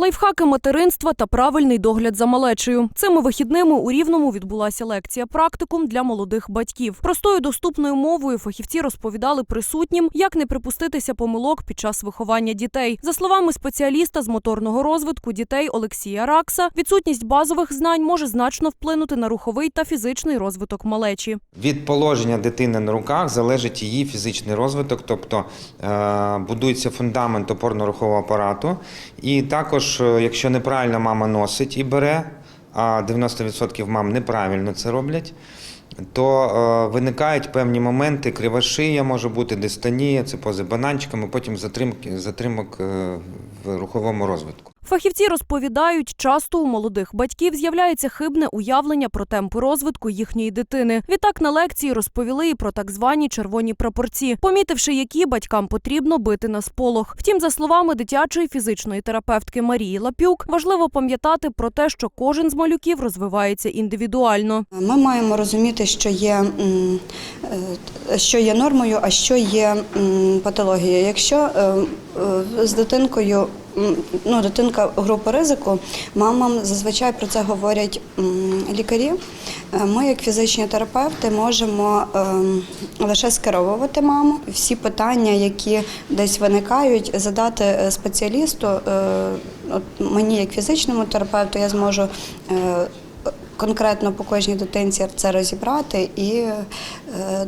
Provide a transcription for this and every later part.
Лайфхаки материнства та правильний догляд за малечею. Цими вихідними у Рівному відбулася лекція практикум для молодих батьків. Простою доступною мовою фахівці розповідали присутнім, як не припуститися помилок під час виховання дітей. За словами спеціаліста з моторного розвитку дітей Олексія Ракса, відсутність базових знань може значно вплинути на руховий та фізичний розвиток малечі. Від положення дитини на руках залежить її фізичний розвиток, тобто е, будується фундамент опорно-рухового апарату. І також, е, якщо неправильно мама носить і бере, а 90% мам неправильно це роблять, то е, виникають певні моменти, крива шия може бути, дистонія, це пози бананчиками, потім затримки, затримок е, в руховому розвитку. Фахівці розповідають, часто у молодих батьків з'являється хибне уявлення про темпи розвитку їхньої дитини. Відтак на лекції розповіли і про так звані червоні прапорці, помітивши, які батькам потрібно бити на сполох. Втім, за словами дитячої фізичної терапевтки Марії Лапюк, важливо пам'ятати про те, що кожен з малюків розвивається індивідуально. Ми маємо розуміти, що є, е, що є нормою, а що є патологією. Якщо е, е, з дитинкою, ну, дитинка групи ризику, мамам зазвичай про це говорять лікарі. Е, Ми, як фізичні терапевти, можемо ем, лише скеровувати маму. Всі питання, які десь виникають, задати е, спеціалісту. Е, От мені, як фізичному терапевту, я зможу. конкретно по кожній дитинці це розібрати і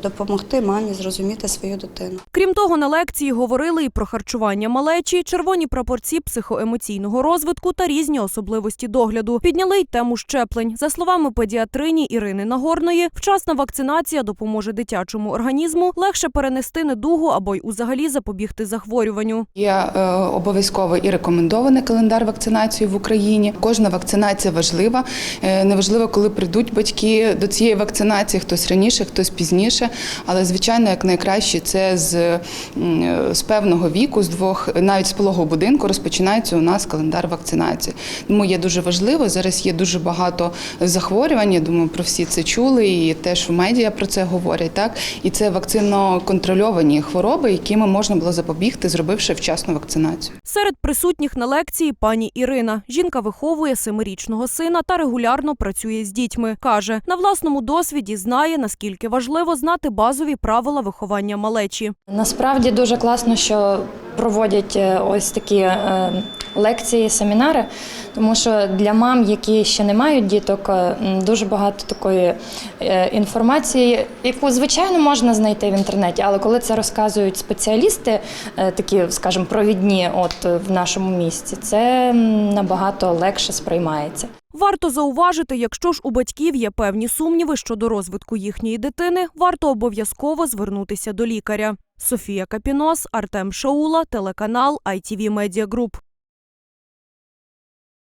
допомогти мамі зрозуміти свою дитину. Крім того, на лекції говорили і про харчування малечі, червоні прапорці психоемоційного розвитку та різні особливості догляду. Підняли й тему щеплень. За словами педіатрині Ірини Нагорної, вчасна вакцинація допоможе дитячому організму легше перенести недугу або й узагалі запобігти захворюванню. Є е, обов'язковий і рекомендований календар вакцинації в Україні. Кожна вакцинація важлива. Е, Неважливо, коли прийдуть батьки до цієї вакцинації, хтось раніше, хтось пізніше. Але звичайно, як найкраще це з, з певного віку, з двох, навіть з пологового будинку, розпочинається у нас календар вакцинації. Тому є дуже важливо. Зараз є дуже багато захворювань. Я думаю, про всі це чули, і теж в медіа про це говорять. Так і це вакцинно контрольовані хвороби, якими можна було запобігти, зробивши вчасну вакцинацію. Серед присутніх на лекції пані Ірина. Жінка виховує семирічного сина та регулярно працює з дітьми. Каже, на власному досвіді знає, наскільки важливо знати базові правила виховання малечі. Насправді дуже класно, що проводять е, ось такі е, лекції, семінари, тому що для мам, які ще не мають діток, е, дуже багато такої е, інформації, яку звичайно можна знайти в інтернеті, але коли це розказують спеціалісти, е, такі, скажімо, провідні, от в нашому місті, це набагато легше сприймається. Варто зауважити, якщо ж у батьків є певні сумніви щодо розвитку їхньої дитини, варто обов'язково звернутися до лікаря. Софія Капінос, Артем Шаула, телеканал ITV Media Group.